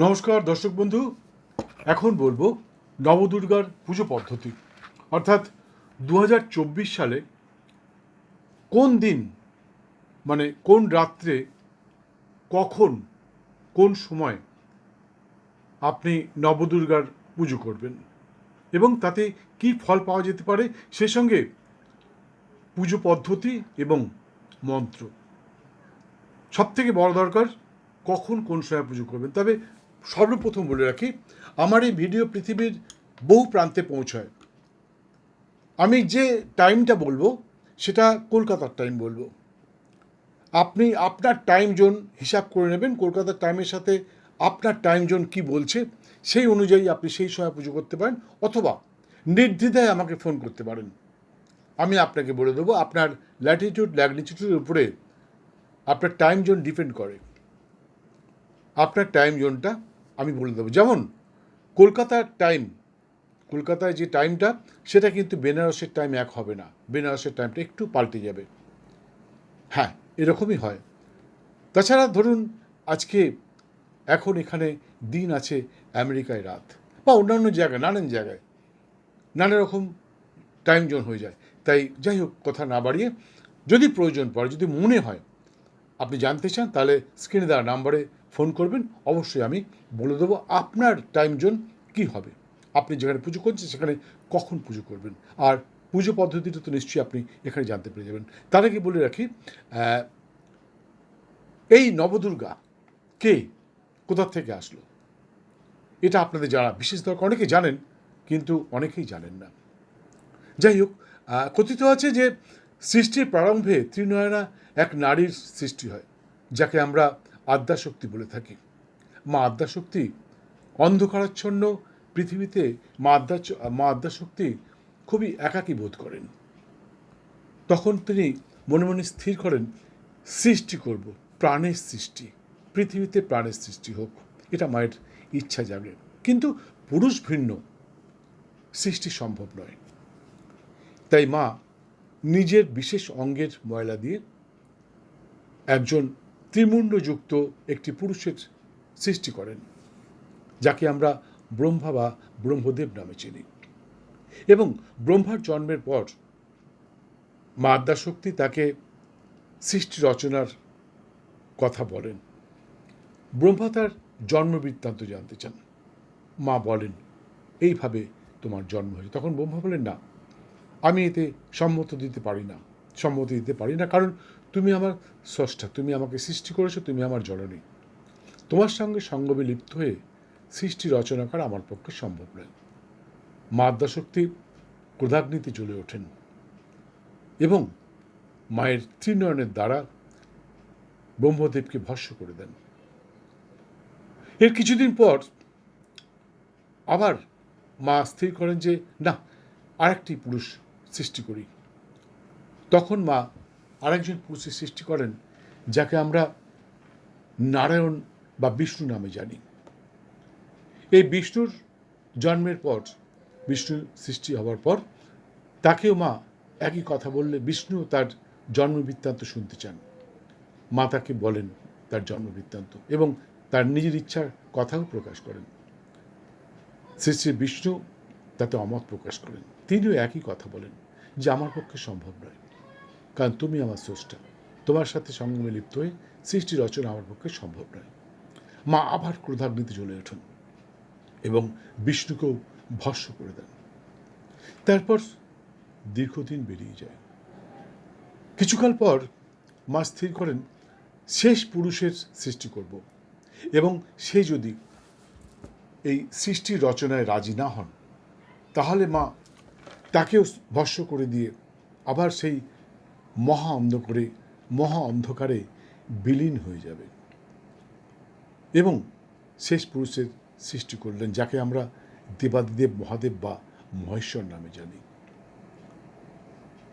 নমস্কার, দর্শক বন্ধু। এখন বলব নবদুর্গার পুজো পদ্ধতি। অর্থাৎ দু হাজার চব্বিশ সালে কোন দিন মানে কোন রাত্রে, কখন, কোন সময় আপনি নবদুর্গার পুজো করবেন এবং তাতে কি ফল পাওয়া যেতে পারে, সে সঙ্গে পুজো পদ্ধতি এবং মন্ত্র। সব থেকে বড় দরকার, কখন কোন সময় পুজো করবেন? তবে সর্বপ্রথম বলে রাখি, আমার এই ভিডিও পৃথিবীর বহু প্রান্তে পৌঁছায়। আমি যে টাইমটা বলব, সেটা কলকাতার টাইম বলব। আপনি আপনার টাইম জোন হিসাব করে নেবেন, কলকাতার টাইমের সাথে আপনার টাইম জোন কি বলছে, সেই অনুযায়ী আপনি সেই সময় পুজো করতে পারেন, অথবা নির্দ্বিধায় আমাকে ফোন করতে পারেন। আমি আপনাকে বলে দেবো, আপনার ল্যাটিটিউড ল্যাগনিটিউডের উপরে আপনার টাইম জোন ডিপেন্ড করে। আপনার টাইম জোনটা আমি বলে দেবো। যেমন, কলকাতার টাইম কলকাতায় যে টাইমটা সেটা কিন্তু বেনারসের টাইম এক হবে না। বেনারসের টাইমটা একটু পাল্টে যাবে। হ্যাঁ এরকমই হয়। তাছাড়া ধরুন, আজকে এখন এখানে দিন আছে আমেরিকায় রাত, বা অন্যান্য জায়গায়, নানান জায়গায়। নানা রকম টাইম জোন হয়ে যায়। তাই যাই হোক, কথা না বাড়িয়ে, যদি প্রয়োজন পড়ে, যদি মনে হয়, আপনি জানতে চান, তাহলে স্ক্রিনে দেওয়া নাম্বারে ফোন করবেন, অবশ্যই আমি বলে দেবো আপনার টাইম জোন কী হবে। আপনি যেখানে পুজো করছেন সেখানে কখন পুজো করবেন। আর পুজো পদ্ধতিটা তো নিশ্চয়ই আপনি এখানে জানতে পেরে যাবেন। তার আগে বলে রাখি এই নবদুর্গা কে? কোথা থেকে আসলো? এটা আপনাদের জানা বিশেষ দরকার, অনেকে জানেন, কিন্তু অনেকেই জানেন না। যাই হোক কথিত আছে যে সৃষ্টির প্রারম্ভে ত্রিনয়না এক নারীর সৃষ্টি হয়, যাকে আমরা আদ্যাশক্তি বলে থাকি। মা আদ্যাশক্তি অন্ধকারাচ্ছন্ন পৃথিবীতে মা আদ্যা মা আদ্যাশক্তি খুবই একাকী বোধ করেন। তখন তিনি মনে মনে স্থির করেন, সৃষ্টি করব, প্রাণের সৃষ্টি, পৃথিবীতে প্রাণের সৃষ্টি হোক, এটা মায়ের ইচ্ছা জাগে। কিন্তু পুরুষ ভিন্ন, সৃষ্টি সম্ভব নয়। তাই মা নিজের বিশেষ অঙ্গের ময়লা দিয়ে একজন ত্রিমুণ্ডযুক্ত একটি পুরুষের সৃষ্টি করেন, যাকে আমরা ব্রহ্মা বা ব্রহ্মদেব নামে চিনি। এবং ব্রহ্মার জন্মের পর মা আদ্যাশক্তি তাকে সৃষ্টি রচনার কথা বলেন। ব্রহ্মা তার জন্মবৃত্তান্ত জানতে চান। মা বলেন, এইভাবে তোমার জন্ম হয়েছে। তখন ব্রহ্মা বলেন, না, আমি এতে সম্মত দিতে পারি না, সম্মতি দিতে পারি না। কারণ তুমি আমার স্রষ্টা, তুমি আমাকে সৃষ্টি করেছ, তুমি আমার জননী। তোমার সঙ্গে সঙ্গমে লিপ্ত হয়ে সৃষ্টি রচনা করা আমার পক্ষে সম্ভব নয়। মা আদ্যাশক্তি ক্রোধাগ্নিতে চলে ওঠেন এবং মায়ের ত্রিনয়নের দ্বারা ব্রহ্মদেবকে ভস্য করে দেন। এর কিছুদিন পর আবার মা স্থির করেন যে, না, আরেকটি পুরুষ সৃষ্টি করি। তখন মা আরেকজন পুরুষের সৃষ্টি করেন, যাকে আমরা নারায়ণ বা বিষ্ণু নামে জানি। এই বিষ্ণুর জন্মের পর, বিষ্ণু সৃষ্টি হওয়ার পর, তাকেও মা একই কথা বললে বিষ্ণু তার জন্মবৃত্তান্ত শুনতে চান। মা তাকে বলেন তার জন্মবৃত্তান্ত এবং তার নিজের ইচ্ছার কথাও প্রকাশ করেন। শ্রী শ্রী বিষ্ণু তাতে অমত প্রকাশ করেন। তিনিও একই কথা বলেন যে, আমার পক্ষে সম্ভব নয়। কারণ তুমি আমার স্রষ্টা। তোমার সাথে সঙ্গমে লিপ্ত হয়ে সৃষ্টি রচনা আমার পক্ষে সম্ভব নয়। মা আবার ক্রোধাগ্নিতে জ্বলে ওঠেন এবং বিষ্ণুকেও ভস্য করে দেন। তারপর দীর্ঘদিন বেরিয়ে যায়। কিছুকাল পর মা স্থির করেন, শেষ পুরুষের সৃষ্টি করব এবং সে যদি এই সৃষ্টি রচনায় রাজি না হন, তাহলে মা তাকেও ভস্য করে দিয়ে আবার সেই মহা অন্ধকারে মহা অন্ধকারে বিলীন হয়ে যাবে। এবং শেষ পুরুষের সৃষ্টি করলেন, যাকে আমরা দেবাদিদেব মহাদেব বা মহেশ্বর নামে জানি।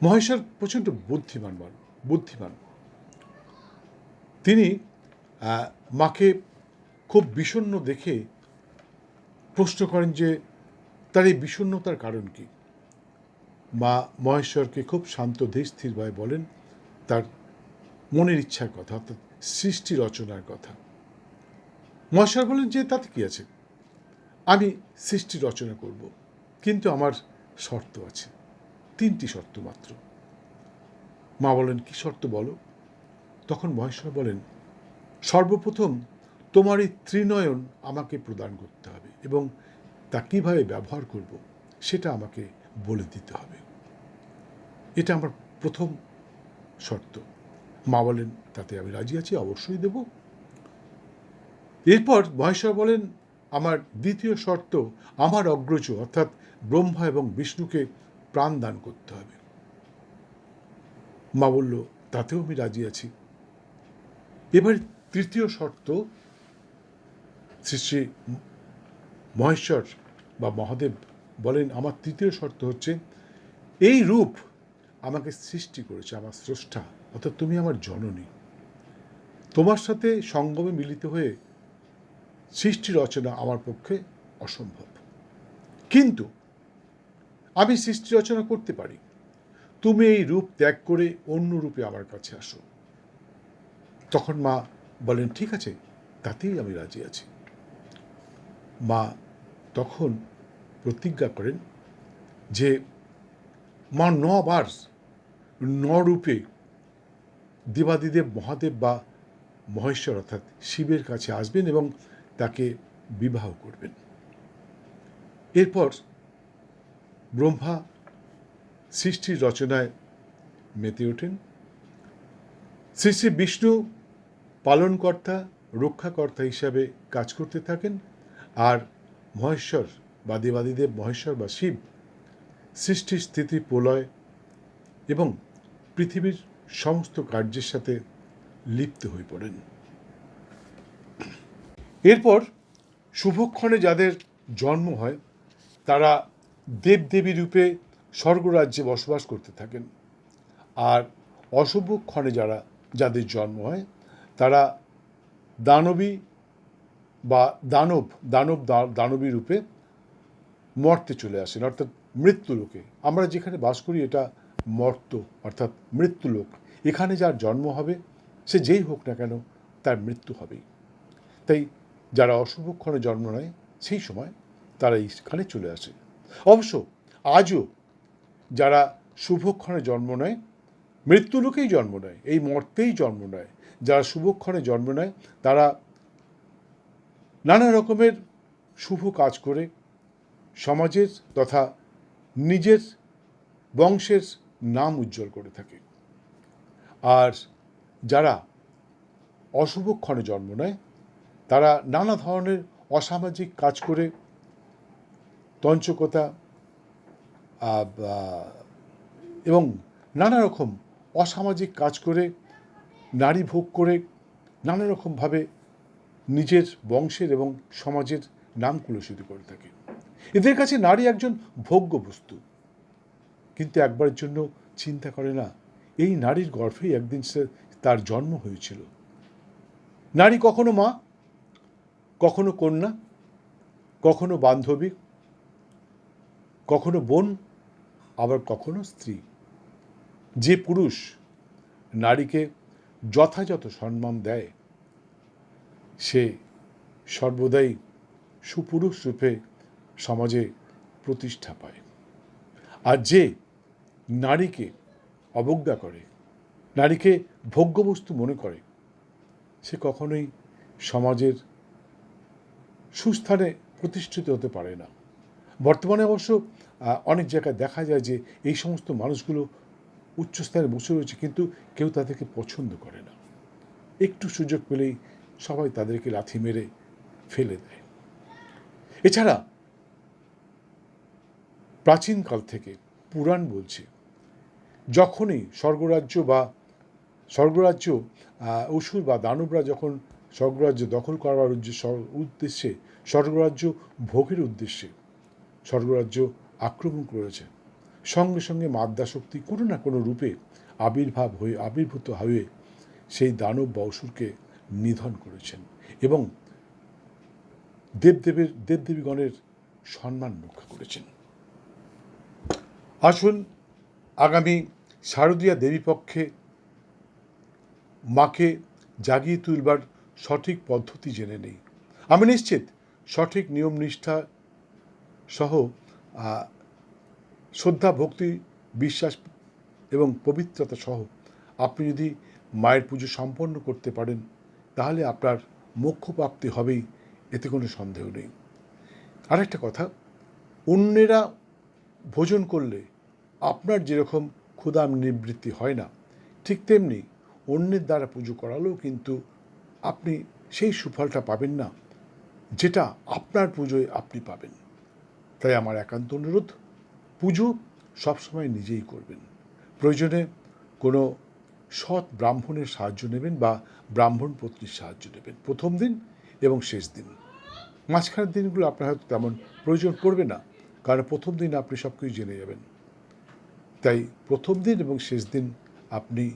মহেশ্বর প্রচণ্ড বুদ্ধিমান মান, বুদ্ধিমান। তিনি মাকে খুব বিষণ্ণ দেখে প্রশ্ন করেন যে, তার এই বিষণ্ণতার কারণ কি? মা মহেশ্বরকে খুব শান্ত ধীর স্থিরভাবে বলেন, তার মনের ইচ্ছার কথা, অর্থাৎ সৃষ্টি রচনার কথা। মহেশ্বর বলেন, যে, তাতে কি আছে? আমি সৃষ্টি রচনা করব, কিন্তু আমার শর্ত আছে, তিনটি শর্ত মাত্র। মা বলেন, কি শর্ত বলো? তখন মহেশ্বর বলেন, সর্বপ্রথম তোমার এই ত্রিনয়ন আমাকে প্রদান করতে হবে এবং তা কীভাবে ব্যবহার করব, সেটা আমাকে বলে দিতে হবে। এটা আমার প্রথম শর্ত। মা বলেন, তাতে আমি রাজি আছি, অবশ্যই দেব। এরপর মহেশ্বর বলেন, আমার দ্বিতীয় শর্ত, আমার অগ্রজ, অর্থাৎ ব্রহ্মা এবং বিষ্ণুকে প্রাণ দান করতে হবে। মা বলল, তাতেও আমি রাজি আছি। এবার তৃতীয় শর্ত, শ্রী শ্রী মহেশ্বর বা মহাদেব বলেন, আমার তৃতীয় শর্ত হচ্ছে, এই রূপ আমাকে সৃষ্টি করেছে, আমার স্রষ্টা, অর্থাৎ তুমি আমার জননী। তোমার সাথে সঙ্গমে মিলিত হয়ে সৃষ্টি রচনা আমার পক্ষে অসম্ভব। কিন্তু আমি সৃষ্টি রচনা করতে পারি। তুমি এই রূপ ত্যাগ করে অন্য রূপে আমার কাছে আসো। তখন মা বলেন, ঠিক আছে, তাতেই আমি রাজি আছি। মা তখন প্রতিজ্ঞা করেন যে মা নবার ন রূপে দেবাদিদেব মহাদেব বা মহেশ্বর অর্থাৎ শিবের কাছে আসবেন এবং তাকে বিবাহ করবেন। এরপর ব্রহ্মা সৃষ্টির রচনায় মেতে ওঠেন। শ্রী শ্রী বিষ্ণু পালনকর্তা, রক্ষাকর্তা হিসাবে কাজ করতে থাকেন আর মহেশ্বর বা দেবাদিদেব মহেশ্বর বা শিব সৃষ্টি স্থিতি প্রলয় এবং পৃথিবীর সমস্ত কার্যের সাথে লিপ্ত হয়ে পড়েন। এরপর শুভক্ষণে যাদের জন্ম হয়, তারা দেবদেবী রূপে স্বর্গরাজ্যে বসবাস করতে থাকেন। আর অশুভক্ষণে যারা, যাদের জন্ম হয়, তারা দানবী বা দানব দানব দানবী রূপে মর্তে চলে আসেন, অর্থাৎ মৃত্যুলোকে আমরা যেখানে বাস করি এটা মর্ত, অর্থাৎ মৃত্যুলোক এখানে যার জন্ম হবে, সে যেই হোক না কেন তার মৃত্যু হবেই। তাই যারা অশুভক্ষণে জন্ম নেয়, সেই সময় তারা এইখানে চলে আসে। অবশ্য আজও যারা শুভক্ষণে জন্ম নেয় মৃত্যুলোকেই জন্ম নেয়, এই মর্তেই জন্ম নেয়। যারা শুভক্ষণে জন্ম নেয়, তারা নানা রকমের শুভ কাজ করে সমাজের তথা নিজের বংশের নাম উজ্জ্বল করে থাকে। আর যারা অশুভক্ষণে জন্ম নেয়, তারা নানা ধরনের অসামাজিক কাজ করে, তঞ্চকতা এবং নানা রকম অসামাজিক কাজ করে, নারী ভোগ করে, নানা রকমভাবে নিজের বংশের এবং সমাজের নাম কুলসিত করে থাকে। এদের কাছে নারী একজন ভোগ্য বস্তু। কিন্তু একবারের জন্য চিন্তা করে না, এই নারীর গর্ভেই একদিন সে তার জন্ম হয়েছিল। নারী কখনো মা, কখনো কন্যা, কখনো বান্ধবী, কখনো বোন, আবার কখনো স্ত্রী। যে পুরুষ নারীকে যথাযথ সম্মান দেয়, সে সর্বদাই সুপুরুষ রূপে সমাজে প্রতিষ্ঠা পায়। আর যে নারীকে অবজ্ঞা করে, নারীকে ভোগ্যবস্তু মনে করে, সে কখনোই সমাজের সুস্থানে প্রতিষ্ঠিত হতে পারে না। বর্তমানে অবশ্য অনেক জায়গায় দেখা যায় যে এই সমস্ত মানুষগুলো উচ্চস্থানে বসে রয়েছে কিন্তু কেউ তাদেরকে পছন্দ করে না। একটু সুযোগ পেলেই সবাই তাদেরকে লাথি মেরে ফেলে দেয়। এছাড়া প্রাচীনকাল থেকে পুরাণ বলছে, যখনই স্বর্গরাজ্য বা স্বর্গরাজ্য অসুর বা দানবরা যখন স্বর্গরাজ্য দখল করার উদ্দেশ্যে স্বর্গরাজ্য ভোগের উদ্দেশ্যে স্বর্গরাজ্য আক্রমণ করেছে, সঙ্গে সঙ্গে মাদ্রা শক্তি কোনো না কোনো রূপে আবির্ভাব হয়ে, আবির্ভূত হয়ে সেই দানব বা অসুরকে নিধন করেছেন এবং দেবদেবের, দেবদেবীগণের সম্মান রক্ষা করেছেন। আসুন আগামী শারদীয়া দেবী পক্ষে মাকে জাগিয়ে তুলবার সঠিক পদ্ধতি জেনে নেই। আমি নিশ্চিত সঠিক নিয়ম নিষ্ঠা সহ শ্রদ্ধা, ভক্তি, বিশ্বাস এবং পবিত্রতা সহ আপনি যদি মায়ের পুজো সম্পন্ন করতে পারেন, তাহলে আপনার মোক্ষ প্রাপ্তি হবেই, এতে কোনো সন্দেহ নেই। আরেকটা কথা, অন্যেরা ভোজন করলে আপনার যেরকম ক্ষুধা নিবৃত্তি হয় না, ঠিক তেমনি অন্যের দ্বারা পুজো করালেও কিন্তু আপনি সেই সুফলটা পাবেন না, যেটা আপনার পুজোয় আপনি পাবেন। তাই আমার একান্ত অনুরোধ, পুজো সবসময় নিজেই করবেন। প্রয়োজনে কোনো সৎ ব্রাহ্মণের সাহায্য নেবেন বা ব্রাহ্মণ পত্নীর সাহায্য নেবেন। প্রথম দিন এবং শেষ দিন। মাঝখানের দিনগুলো আপনার হয়তো তেমন প্রয়োজন পড়বে না। কারণ প্রথম দিন আপনি সব কিছু জেনে যাবেন। তাই প্রথম দিন এবং শেষ দিন আপনি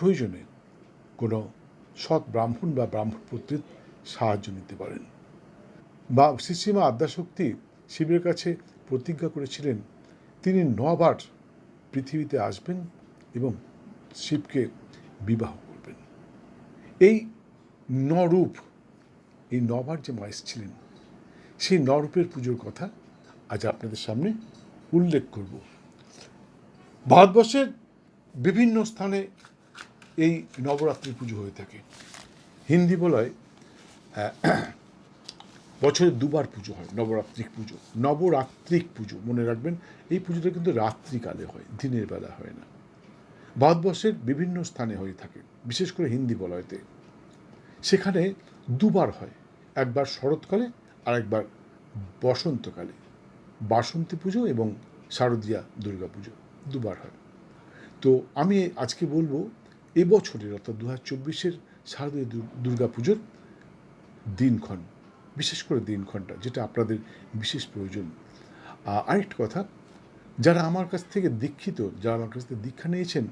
প্রয়োজনে কোনো সৎ ব্রাহ্মণ বা ব্রাহ্মণ পত্নীর সাহায্য নিতে পারেন। বা শ্রীশ্রীমা আদ্যাশক্তি শিবের কাছে প্রতিজ্ঞা করেছিলেন, তিনি নবার পৃথিবীতে আসবেন এবং শিবকে বিবাহ করবেন। এই নরূপ, এই নবার যে মা ছিলেন, সেই নরূপের পুজোর কথা আজ আপনাদের সামনে উল্লেখ করব। ভারতবর্ষের বিভিন্ন স্থানে এই নবরাত্রি পুজো হয়ে থাকে। হিন্দি বলয় বছরে দুবার পুজো হয়, নবরাত্রিক পুজো নবরাত্রিক পুজো, মনে রাখবেন, এই পুজোটা কিন্তু রাত্রিকালে হয়, দিনের বেলা হয় না। ভারতবর্ষের বিভিন্ন স্থানে হয়ে থাকে, বিশেষ করে হিন্দি বলয়তে। সেখানে দুবার হয়, একবার শরৎকালে আর একবার বসন্তকালে। বাসন্তী পুজো এবং শারদীয়া দুর্গা পুজো দুবার হয়। তো আমি আজকে বলব এবছরের অর্থাৎ দু হাজার চব্বিশের শারদীয় দুর্গা পুজোর দিনক্ষণ, বিশেষ করে দিনক্ষণটা, যেটা আপনাদের বিশেষ প্রয়োজন। আরেকটা কথা, যারা আমার কাছ থেকে দীক্ষিত, যারা আমার কাছ থেকে দীক্ষা নিয়েছেন,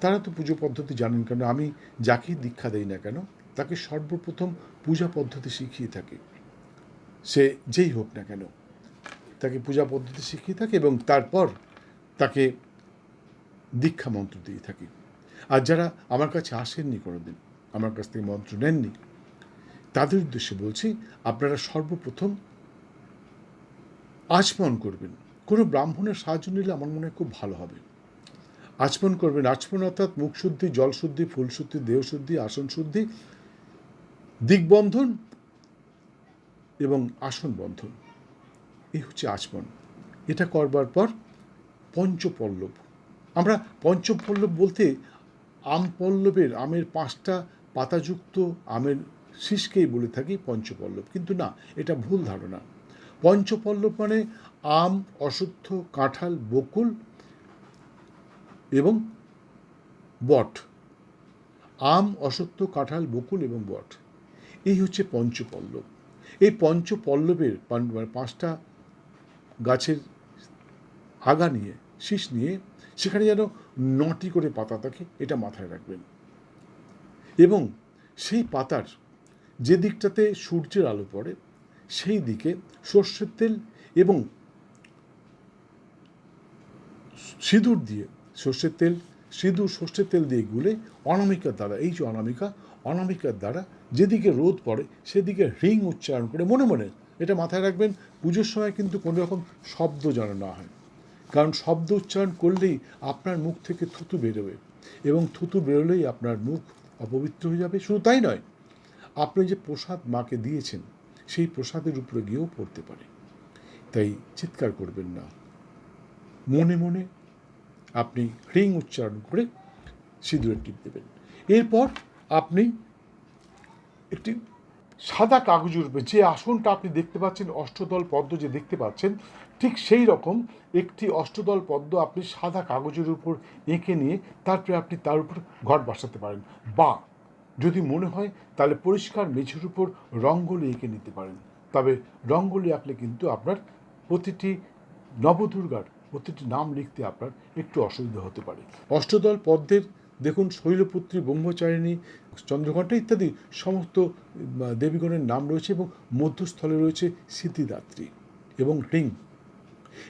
তারা তো পুজো পদ্ধতি জানেন কেন? আমি যাকেই দীক্ষা দেই না কেন, তাকে সর্বপ্রথম পূজা পদ্ধতি শিখিয়ে থাকি। সে যেই হোক না কেন তাকে পূজা পদ্ধতি শিখিয়ে থাকি এবং তারপর তাকে দীক্ষা মন্ত্র দিয়ে থাকি। আর যারা আমার কাছে আসেননি কোনোদিন, আমার কাছ থেকে মন্ত্র নেননি, তাদের উদ্দেশ্যে বলছি, আপনারা সর্বপ্রথম আচমন করবেন। কোনো ব্রাহ্মণের সাহায্য নিলে আমার মনে হয় খুব ভালো হবে। আচমন করবেন। আচমন অর্থাৎ মুখ শুদ্ধি, জল শুদ্ধি, ফুল শুদ্ধি, দেহ শুদ্ধি, আসন শুদ্ধি দিগবন্ধন এবং আসন বন্ধন। এই হচ্ছে আচমন এটা করবার পর পঞ্চপল্লব। আমরা পঞ্চপল্লব বলতে আম পল্লবের আমের পাঁচটা পাতাযুক্ত আমের শীষকেই বলে থাকি পঞ্চপল্লব। কিন্তু না, এটা ভুল ধারণা। পঞ্চপল্লব মানে আম অশ্বত্থ কাঁঠাল, বকুল এবং বট। আম অশ্বত্থ কাঁঠাল, বকুল এবং বট। এই হচ্ছে পঞ্চপল্লব। এই পঞ্চপল্লবের পাঁচটা গাছের আগা নিয়ে, শীষ নিয়ে সেখানে যেন নটি করে পাতা থাকে, এটা মাথায় রাখবেন। এবং সেই পাতার যে দিকটাতে সূর্যের আলো পড়ে, সেই দিকে সর্ষের তেল এবং সিঁদুর দিয়ে সর্ষের তেল, সিঁদুর সর্ষের তেল দিয়ে গুলে অনামিকার দ্বারা, এই যে অনামিকা, অনামিকার দ্বারা যেদিকে রোদ পড়ে, সেদিকে রিং উচ্চারণ করে মনে মনে এটা মাথায় রাখবেন, পুজোর সময় কিন্তু কোনো রকম শব্দ যেন না হয়। কারণ শব্দ উচ্চারণ করলেই আপনার মুখ থেকে থুতু বেরোবে এবং থুতু বেরোলেই আপনার মুখ অপবিত্র হয়ে যাবে। শুধু তাই নয়, আপনি যে প্রসাদ মাকে দিয়েছেন, সেই প্রসাদের উপরে গিয়েও পড়তে পারে। তাই চিৎকার করবেন না। মনে মনে আপনি হ্রিং উচ্চারণ করে সিঁদুরের টিপ দেবেন। এরপর আপনি একটি সাদা কাগজের উপরে যে আসনটা আপনি দেখতে পাচ্ছেন, অষ্টদল পদ্ম যে দেখতে পাচ্ছেন, ঠিক সেই রকম একটি অষ্টদল পদ্ম আপনি সাদা কাগজের উপর এঁকে নিয়ে তারপরে আপনি তার উপর ঘট বসাতে পারেন। বা যদি মনে হয়, তাহলে পরিষ্কার মেঝের উপর রঙ্গোলি এঁকে নিতে পারেন। তবে রঙ্গোলি আঁকলে কিন্তু আপনার প্রতিটি নবদুর্গার প্রতিটি নাম লিখতে আপনার একটু অসুবিধা হতে পারে। অষ্টদল পদ্মের দেখুন, শৈলপুত্রী, ব্রহ্মচারিণী, চন্দ্রঘণ্টা ইত্যাদি সমস্ত দেবীগণের নাম রয়েছে এবং মধ্যস্থলে রয়েছে স্মৃতিদাত্রী এবং হ্রিং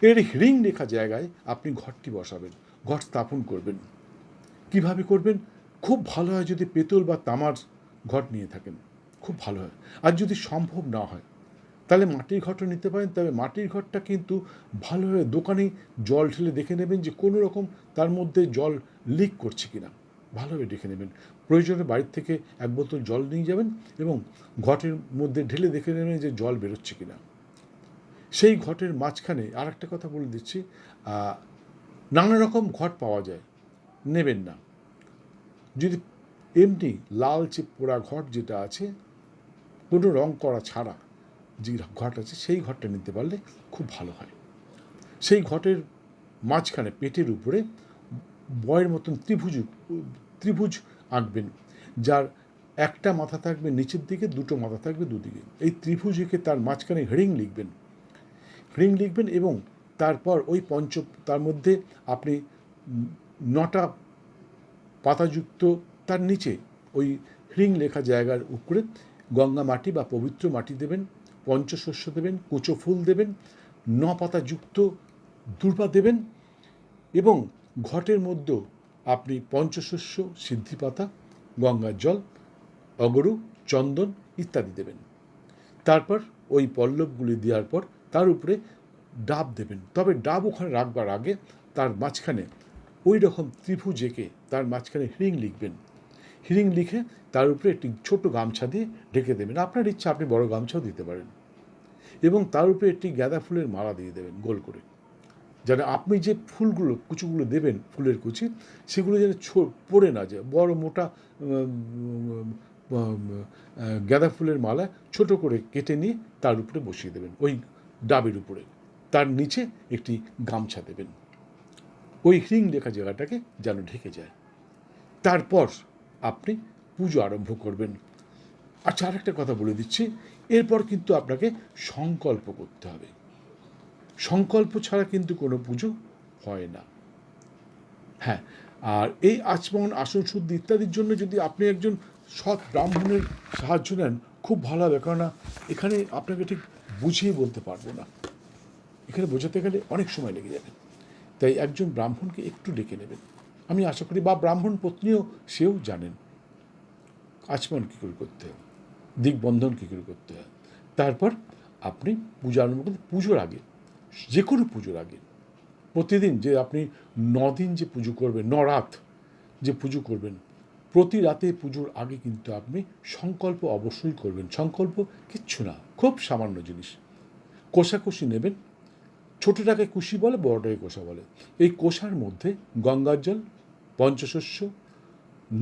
এর হ্রিং লেখা জায়গায় আপনি ঘরটি বসাবেন, ঘর স্থাপন করবেন। কীভাবে করবেন? খুব ভালো হয় যদি পেতল বা তামার ঘট নিয়ে থাকেন। খুব ভালো হয়। আর যদি সম্ভব না হয় তাহলে মাটির ঘরটা নিতে পারেন, তবে মাটির ঘরটা কিন্তু ভালোভাবে দোকানে জল ঢেলে দেখে নেবেন যে কোনো রকম তার মধ্যে জল লিক করছে কিনা। ভালোভাবে দেখে নেবেন। প্রয়োজনে বাড়ির থেকে এক বোতল জল নিয়ে যাবেন এবং ঘটের মধ্যে ঢেলে দেখে নেবেন যে জল বেরোচ্ছে কিনা। সেই ঘটের মাঝখানে আর একটা কথা বলে দিচ্ছি নানা রকম ঘট পাওয়া যায়, নেবেন না। যদি এমনি লালচে পোড়া ঘট যেটা আছে, কোনো রং করা ছাড়া যে ঘট আছে, সেই ঘরটা নিতে পারলে খুব ভালো হয়। সেই ঘটের মাঝখানে পেটের উপরে বয়ের মতন ত্রিভুজ ত্রিভুজ আঁকবেন, যার একটা মাথা থাকবে নিচের দিকে, দুটো মাথা থাকবে দুদিকে। এই ত্রিভুজ এঁকে তার মাঝখানে হেডিং লিখবেন। হেডিং লিখবেন এবং তারপর ওই পঞ্চ, তার মধ্যে আপনি নটা পাতাযুক্ত তার নিচে ওই হ্রিং লেখা জায়গার উপরে গঙ্গা মাটি বা পবিত্র মাটি দেবেন পঞ্চশস্য দেবেন, কুচো ফুল দেবেন, ন পাতাযুক্ত দুর্বা দেবেন এবং ঘটের মধ্যে আপনি পঞ্চশস্য সিদ্ধি পাতা গঙ্গার জল, অগরু, চন্দন ইত্যাদি দেবেন। তারপর ওই পল্লবগুলি দেওয়ার পর তার উপরে ডাব দেবেন। তবে ডাব ওখানে রাখবার আগে তার মাঝখানে ওই রকম ত্রিভুজ এঁকে তার মাঝখানে হিরিং লিখবেন। হিরিং লিখে তার উপরে একটি ছোট গামছা দিয়ে ঢেকে দেবেন। আপনার ইচ্ছা, আপনি বড় গামছাও দিতে পারেন। এবং তার উপরে একটি গাঁদা ফুলের মালা দিয়ে দেবেন গোল করে। যেন আপনি যে ফুলগুলো, কুচুগুলো দেবেন ফুলের কুচি, সেগুলো যেন পড়ে না যায়। বড়, মোটা গাঁদা ফুলের মালা ছোট করে কেটে নিয়ে তার উপরে বসিয়ে দেবেন। ওই ডাবের উপরে। তার নিচে একটি গামছা দেবেন। ওই হ্রিং লেখা জায়গাটাকে যেন ঢেকে যায়। তারপর আপনি পুজো আরম্ভ করবেন। আচ্ছা আরেকটা কথা বলে দিচ্ছি। এরপর কিন্তু আপনাকে সংকল্প করতে হবে। সংকল্প ছাড়া কিন্তু কোনো পুজো হয় না। হ্যাঁ আর এই আচমন, আসন শুদ্ধি ইত্যাদির জন্য যদি আপনি একজন সৎ ব্রাহ্মণের সাহায্য নেন, খুব ভালো হবে। কেননা এখানে আপনাকে ঠিক বুঝিয়ে বলতে পারব না। এখানে বোঝাতে গেলে অনেক সময় লেগে যাবে। তাই একজন ব্রাহ্মণকে একটু ডেকে নেবেন। আমি আশা করি বা ব্রাহ্মণ পত্নীও সেও জানেন। আচমন কী করে করতে হয়? দিগবন্ধন কী করে করতে হয়? তারপর আপনি পূজা আরম্ভ করতে, পুজোর আগে, যে কোনো পুজোর আগে, প্রতিদিন যে আপনি দিন যে পুজো করবেন, নরাত যে পুজো করবেন, প্রতি রাতে পুজোর আগে কিন্তু আপনি সংকল্প অবশ্যই করবেন। সংকল্প কিচ্ছু না, খুব সামান্য জিনিস। কোষাকুষি নেবেন, ছোটোটাকে কুশি বলে, বড়টাকে কোষা বলে। এই কোষার মধ্যে গঙ্গার জল পঞ্চশস্য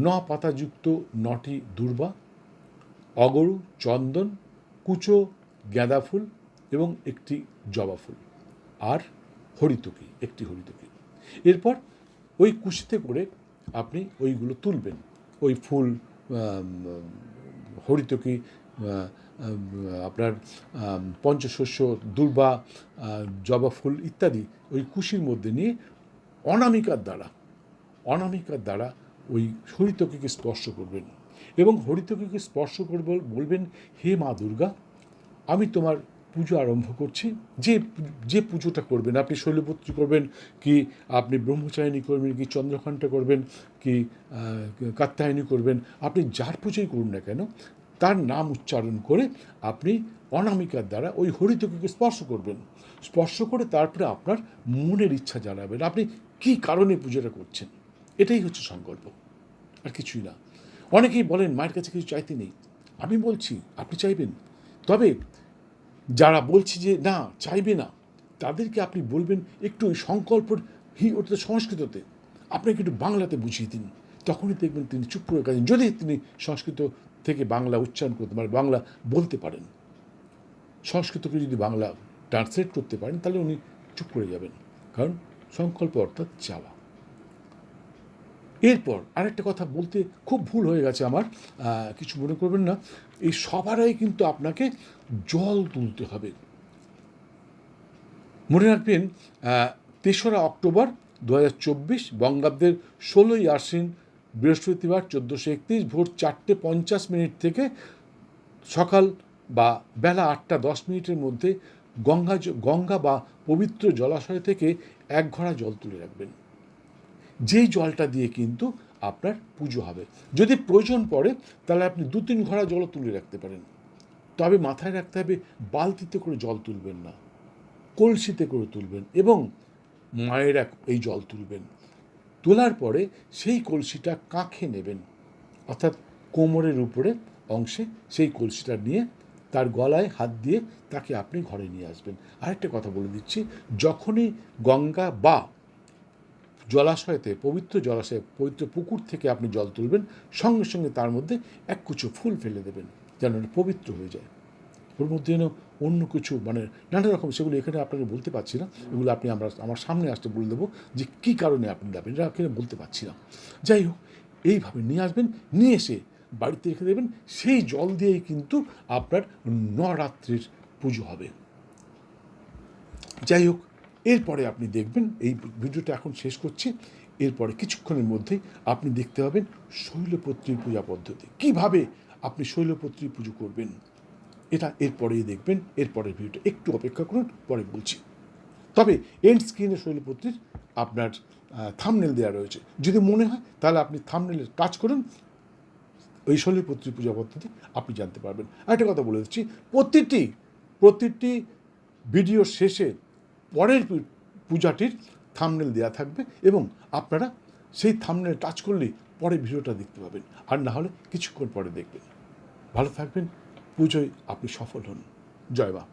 ন পাতাযুক্ত নটি দুর্বা, অগরু, চন্দন, কুচো, গাঁদা ফুল এবং একটি জবা ফুল। আর হরিতকি, একটি হরিতকি। এরপর ওই কুশিতে করে আপনি ওইগুলো তুলবেন। ওই ফুল হরিতকি আপনার পঞ্চশস্য, দুর্বা জবা ফুল ইত্যাদি ওই কুশির মধ্যে নিয়ে অনামিকার দ্বারা অনামিকার দ্বারা ওই হরিতকীকে স্পর্শ করবেন এবং হরিতকীকে স্পর্শ করব, বলবেন, হে মা দুর্গা, আমি তোমার পুজো আরম্ভ করছি। যে যে পুজোটা করবেন, আপনি শৈলপুত্রী করবেন কি আপনি ব্রহ্মচারিণী করবেন কি চন্দ্রঘণ্টা করবেন কি কাত্যায়নী করবেন, আপনি যার পুজোই করুন না কেন, তার নাম উচ্চারণ করে আপনি অনামিকার দ্বারা ওই হরিতকীকে স্পর্শ করবেন। স্পর্শ করে তারপরে আপনার মনের ইচ্ছা জানাবেন। আপনি কী কারণে পুজোটা করছেন? এটাই হচ্ছে সংকল্প, আর কিছুই না। অনেকেই বলেন, মায়ের কাছে কিছু চাইতে নেই। আমি বলছি, আপনি চাইবেন। তবে যারা বলছি যে, না, চাইবে না, তাদেরকে আপনি বলবেন একটু ওই সংকল্পর হি, ওটা সংস্কৃততে। আপনাকে একটু বাংলাতে বুঝিয়ে দিন। তখনই দেখবেন তিনি চুপ করে গেছেন যদি তিনি সংস্কৃত থেকে বাংলা উচ্চারণ করতে পারেন, বাংলা বলতে পারেন। সংস্কৃতকে যদি বাংলা ট্রান্সলেট করতে পারেন, তাহলে উনি চুপ করে যাবেন। কারণ সংকল্প অর্থাৎ চাওয়া। এরপর আরেকটা কথা বলতে খুব ভুল হয়ে গেছে আমার। কিছু মনে করবেন না। এই সবারই কিন্তু আপনাকে জল তুলতে হবে। মনে রাখবেন তেসরা অক্টোবর দু হাজার চব্বিশ, বঙ্গাব্দের ষোলোই আশ্বিন, বৃহস্পতিবার চোদ্দোশো একত্রিশ, ভোর চারটে পঞ্চাশ মিনিট থেকে সকাল বা বেলা আটটা দশ মিনিটের মধ্যে গঙ্গা গঙ্গা বা পবিত্র জলাশয় থেকে এক ঘড়া জল তুলে রাখবেন। যেই জলটা দিয়ে কিন্তু আপনার পুজো হবে। যদি প্রয়োজন পড়ে, তাহলে আপনি দু তিন ঘড়া জল তুলে রাখতে পারেন। তবে মাথায় রাখতে হবে, বালতিতে করে জল তুলবেন না। কলসিতে করে তুলবেন এবং মায়েরা এই জল তুলবেন। তোলার পরে সেই কলসিটা কাঁখে নেবেন। অর্থাৎ কোমরের উপরে অংশে সেই কলসিটা নিয়ে তার গলায় হাত দিয়ে তাকে আপনি ঘরে নিয়ে আসবেন। আরেকটা কথা বলে দিচ্ছি, যখনই গঙ্গা বা জলাশয়তে, পবিত্র জলাশয়ে, পবিত্র পুকুর থেকে আপনি জল তুলবেন, সঙ্গে সঙ্গে তার মধ্যে এক কুচো ফুল ফেলে দেবেন, যেন পবিত্র হয়ে যায়। ওর মধ্যে যেন অন্য কিছু মানে নানা রকম, সেগুলো এখানে আপনাকে বলতে পারছি না, এগুলো আপনি আমরা, আমার সামনে আসতে বলে দেবো যে কী কারণে আপনি যাবেন, এটা এখানে বলতে পারছি না। যাই হোক, এইভাবে নিয়ে আসবেন, নিয়ে এসে বাড়িতে রেখে দেবেন, সেই জল দিয়েই কিন্তু আপনার নরাত্রির পুজো হবে। যাই হোক এরপরে আপনি দেখবেন, এই ভিডিওটা এখন শেষ করছি। এরপরে কিছুক্ষণের মধ্যেই আপনি দেখতে পাবেন শৈলপত্রীর পূজা পদ্ধতি। কীভাবে আপনি শৈলপত্রী পুজো করবেন? এটা এরপরেই দেখবেন। এরপরের ভিডিওটা একটু অপেক্ষা করুন, পরে বলছি। তবে এন্ড স্ক্রিনে শৈলপত্রীর আপনার থামনেল দেওয়া রয়েছে। যদি মনে হয়, তাহলে আপনি থামনেলের কাজ করুন। ওই শৈলপত্রী পূজা পদ্ধতি আপনি জানতে পারবেন। আরেকটা কথা বলে দিচ্ছি, প্রতিটি প্রতিটি ভিডিও শেষে পরের পূজাটির থামনেল দেওয়া থাকবে এবং আপনারা সেই থামনেল টাচ করলেই পরে ভিডিওটা দেখতে পাবেন। আর না হলে কিছুক্ষণ পরে দেখবেন। ভালো থাকবেন। পুজোয় আপনি সফল হন। জয় মা।